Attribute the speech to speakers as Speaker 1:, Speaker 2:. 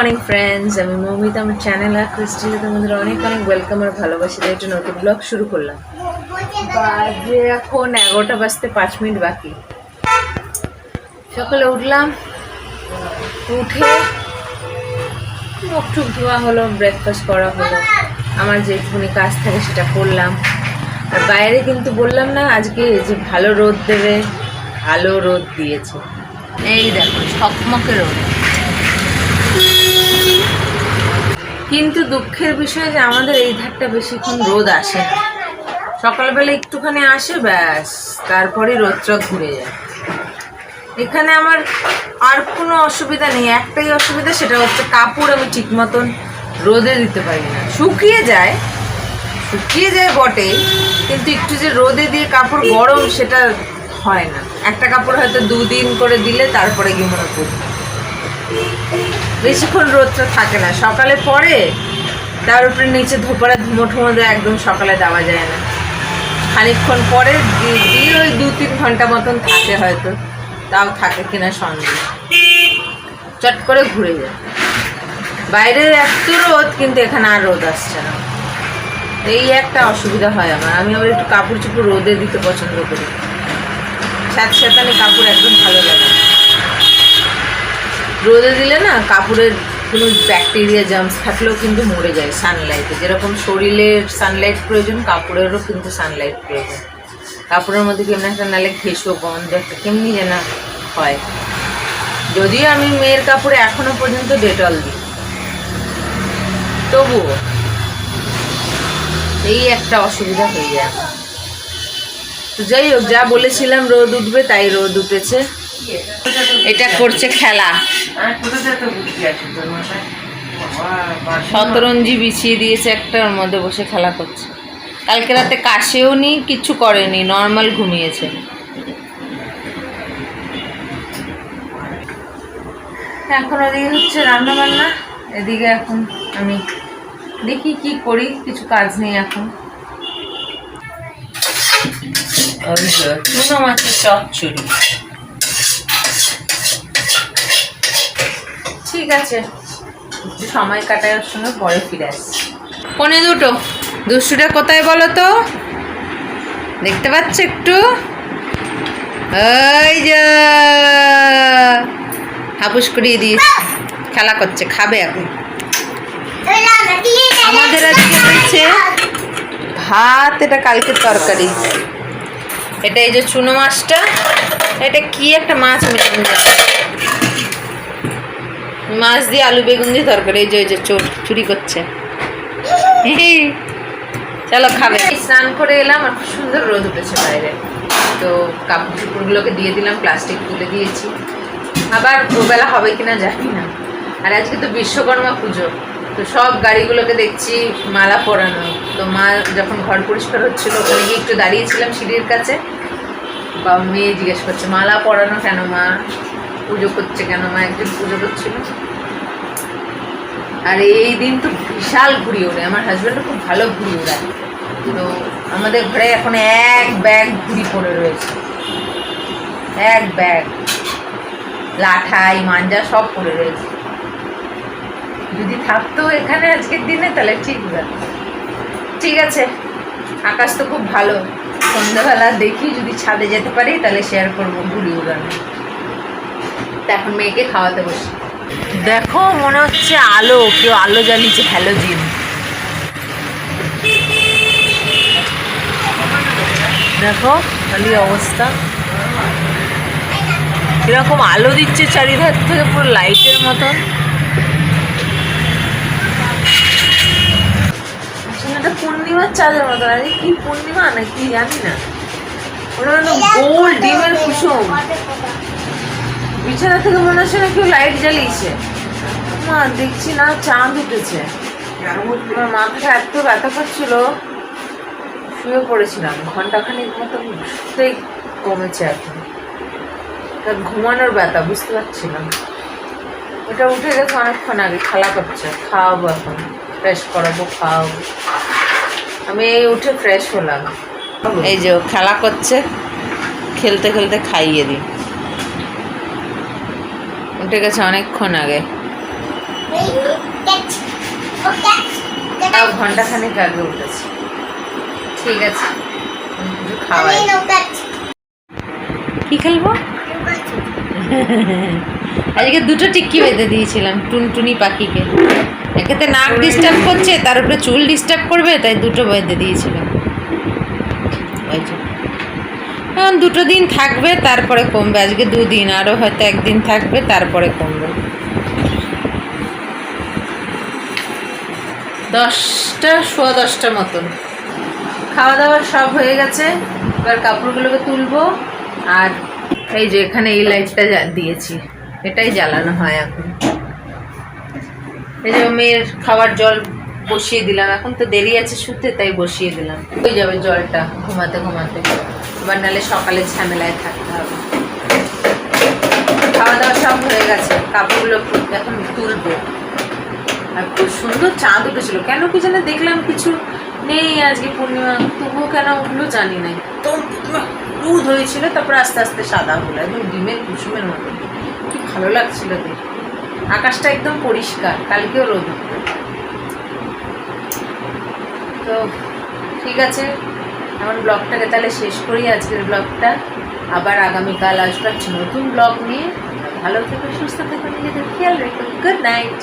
Speaker 1: Morning friends আমি মৌমিতা, আমার channel আর ক্রিস্টিলে তোমাদের অনেক অনেক ওয়েলকাম আর ভালোবাসি একটা নতুন ব্লগ শুরু করলাম। বাজে এখন এগারোটা বাজতে পাঁচ মিনিট বাকি। সকালে উঠলাম, উঠে মুখ টুক ধোয়া হলো ব্রেকফাস্ট করা হলো। আমার যেটুকুনি কাজ থাকে, সেটা করলাম। আর বাইরে কিন্তু বললাম না, আজকে যে ভালো রোদ দেবে, ভালো রোদ দিয়েছে। এই দেখো, ছকমকে রোদ। কিন্তু দুঃখের বিষয় যে আমাদের এই ধারটা বেশিক্ষণ রোদ আসে না। সকালবেলা একটুখানি আসে, ব্যাস তারপরে রোদটা ঘুরে যায়। এখানে আমার আর কোনো অসুবিধা নেই, একটাই অসুবিধা সেটা হচ্ছে কাপড় আমি ঠিক মতন রোদে দিতে পারি না। শুকিয়ে যায় শুকিয়ে যায় বটে কিন্তু একটু যে রোদে দিয়ে কাপড় গরম সেটা হয় না। একটা কাপড় হয়তো দুদিন করে দিলে তারপরে গিয়ে মনে করি বেশিক্ষণ রোদটা থাকে না। সকালে পরে তার উপরে নিচে ধোপারা ধুমো ঠুমো দেয়, একদম সকালে দেওয়া যায় না। খানিকক্ষণ পরে দিয়ে ওই দু তিন ঘণ্টা মতন থাকে হয়তো, তাও থাকে কিনা সন্দেহ। চট করে ঘুরে যায়। বাইরে এত রোদ, কিন্তু এখানে আর রোদ আসছে না। এই একটা অসুবিধা হয় আমার। আমি আবার একটু কাপড় চোপড় রোদে দিতে পছন্দ করি। সাথে আমি কাপড় একদম ভালো লাগে। রোদে দিলে না কাপড়ের কোনো ব্যাকটেরিয়া জার্মস থাকলেও কিন্তু মরে যায় সানলাইটে যেরকম শরীরের সানলাইট প্রয়োজন, কাপড়েরও কিন্তু সানলাইট প্রয়োজন। কাপড়ের মধ্যে কেমন একটা নালে ঘেসো গন্ধ একটা কেমনি যেন হয়। যদিও আমি মেয়ের কাপড়ে এখনও পর্যন্ত ডেটল দিই। তবুও এই একটা অসুবিধা হয়ে যায়। তো যাই হোক, যা বলেছিলাম রোদ উঠবে, তাই রোদ উঠেছে। এটা করছে খেলা। শতরঞ্জি বিছিয়ে দিয়েছে একটা ওর মধ্যে বসে খেলা করছে। কালকে রাতে কাশেও নি কিচ্ছু করেনি নর্মাল ঘুমিয়েছে। এখন ওদিকে হচ্ছে রান্না বান্না এদিকে এখন আমি দেখি কি করি কিছু কাজ নেই এখন। চুনো মাছের চচ্চড়ি ঠিক আছে। একটু সময় কাটায় ওর সঙ্গে পরে ফিরে আসছি পনে দুটো। দুষ্টুটা কোথায় বলো তো? দেখতে পাচ্ছ একটু? ওই যে। হাপুস করিয়ে দিয়েছি। খেলা করছে, খাবে এখন। আমাদের আজকে হয়েছে ভাত, এটা কালকের তরকারি। এটা এই যে চুনো মাছটা। এটা কি একটা মাছ আমি জানি না। মাছ দিয়ে আলু বেগুন দিয়ে তরকারি, এই যে এই যে চোর চুরি করছে। চলো খাবে। স্নান করে এলাম, আর খুব সুন্দর রোদ উঠেছে বাইরে। তো কাপড় চুপড়গুলোকে দিয়ে দিলাম, প্লাস্টিক তুলে দিয়েছি। আবার ওবেলা হবে কিনা জানি না। আর আজকে তো বিশ্বকর্মা পুজো। তো সব গাড়িগুলোকে দেখছি মালা পরানো। তো মা যখন ঘর পরিষ্কার হচ্ছিল, ওখানে গিয়ে একটু দাঁড়িয়েছিলাম সিঁড়ির কাছে। বা মেয়ে জিজ্ঞেস করছে, মালা পরানো কেন মা? পুজো করছে কেন? মা একদিন পুজো করছিল। আর এই দিন তো বিশাল ঘুড়ি ওড়ে। আমার হাজব্যান্ডও খুব ভালো ঘুড়ি ওড়ায়। তো আমাদের ঘরে এখন এক ব্যাগ ঘুড়ি পড়ে রয়েছে। এক ব্যাগ। লাঠাই, মাঞ্জা সব পড়ে রয়েছে। যদি থাকতো এখানে আজকের দিনে, তাহলে ঠিক ঠিক আছে। আকাশ তো খুব ভালো। সন্ধ্যাবেলা দেখি যদি ছাদে যেতে পারি, তাহলে শেয়ার করব ঘুড়ি উড়ানো তা এখন মেয়েকে খাওয়াতে বসি। দেখো, মনে হচ্ছে আলো, কেউ আলো জ্বালিয়েছে, হ্যালো হ্যালোজিন দেখো, খালি অবস্থা। কীরকম আলো দিচ্ছে চারিধার থেকে, পুরো লাইটের মতন। এটা পূর্ণিমার চাঁদের মতো আরে কি পূর্ণিমা না কি জানি না। ওটা গোল ডিমের কুসুম। বিছানা থেকে মনে হচ্ছে না কেউ লাইট জ্বালিয়েছে। মা, দেখছি না, চাঁদ উঠেছে। আমার মাথাটা এত ব্যথা করছিল। শুয়ে পড়েছিলাম। ঘন্টাখানিক মতো শুতেই কমেছে এখন। তা ঘুমানোর ব্যথা, বুঝতে পারছিলাম ওটা উঠে গেছে অনেকক্ষণ আগে, খেলা করছে। খাওয়াবো এখন। ফ্রেশ করাবো, খাওয়াবো। আমি এই উঠে ফ্রেশ হলাম। এই যে খেলা করছে। খেলতে খেলতে খাইয়ে দিই। উঠে গেছে অনেকক্ষণ আগে। তাও ঘণ্টা খানেক আগে উঠেছে। ঠিক আছে খাওয়াই। কি খেলব? আজকে দুটো টিক্কি বেঁধে দিয়েছিলাম, টুনটুনি পাখিকে। একেতে নাক ডিস্টার্ব করছে, তার উপরে চুল ডিস্টার্ব করবে, তাই দুটো বেঁধে দিয়েছিলাম। এখন দুটো দিন থাকবে, তারপরে কমবে। আজকে দুদিন আরও হয়তো একদিন থাকবে, তারপরে কমবে। দশটা, সোয়া দশটা মতন। খাওয়া দাওয়া সব হয়ে গেছে। এবার কাপড়গুলোকে তুলবো। আর এই যে এখানে এই লাইটটা দিয়েছি। এটাই জ্বালানো হয় এখন। এই যে মেয়ের খাবার জল বসিয়ে দিলাম। এখন তো দেরি আছে শুতে, তাই বসিয়ে দিলাম। হয়ে যাবে জলটা ঘুমাতে ঘুমাতে। এবার নাহলে সকালে ঝামেলায় থাকতে হবে। খাওয়া দাওয়া সব হয়ে গেছে, কাপড়গুলো এখন তুলবো। আর খুব সুন্দর চাঁদ উঠেছিল। কেন কি যেন দেখলাম কিছু নেই আজকে পূর্ণিমা, তবুও কেন উঠল জানি নাই তো দুধ হয়েছিল, তারপর আস্তে আস্তে সাদা হলো, একদম ডিমের কুসুমের মতো। কি ভালো লাগছিল দেখে আকাশটা একদম পরিষ্কার, কালকেও রোদ। তো ঠিক আছে আমার ব্লগটাকে তাহলে শেষ করি আজকের ব্লগটা। আবার আগামীকাল আসব নতুন ব্লগ নিয়ে। ভালো থেকো, সুস্থ থেকো, নিজেদের খেয়াল রেখো। Good night